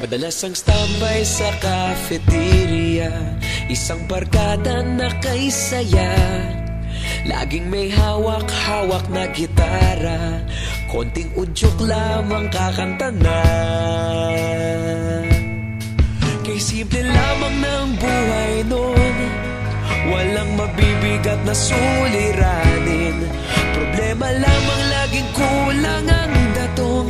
Madalas ang standby sa cafeteria. Isang barkada na kay saya. Laging may hawak-hawak na gitara. Konting udyok lamang kakanta na. Kay simple lamang ng buhay nun. Walang mabibigat na suliranin. Problema lamang laging kulang ang datong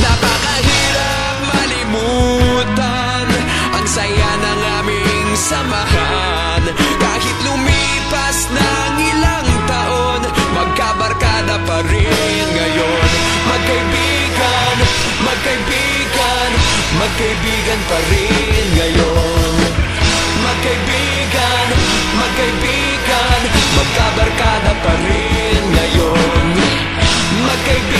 Napakahirap malimutan. Ang saya ng aming samahan. Kahit lumipas ng ilang taon Magkabarkada pa rin ngayon. Magkaibigan, magkaibigan Magkaibigan pa rin ngayon. Magkaibigan, magkaibigan Magkabarkada pa rin ngayon. Magkaibigan,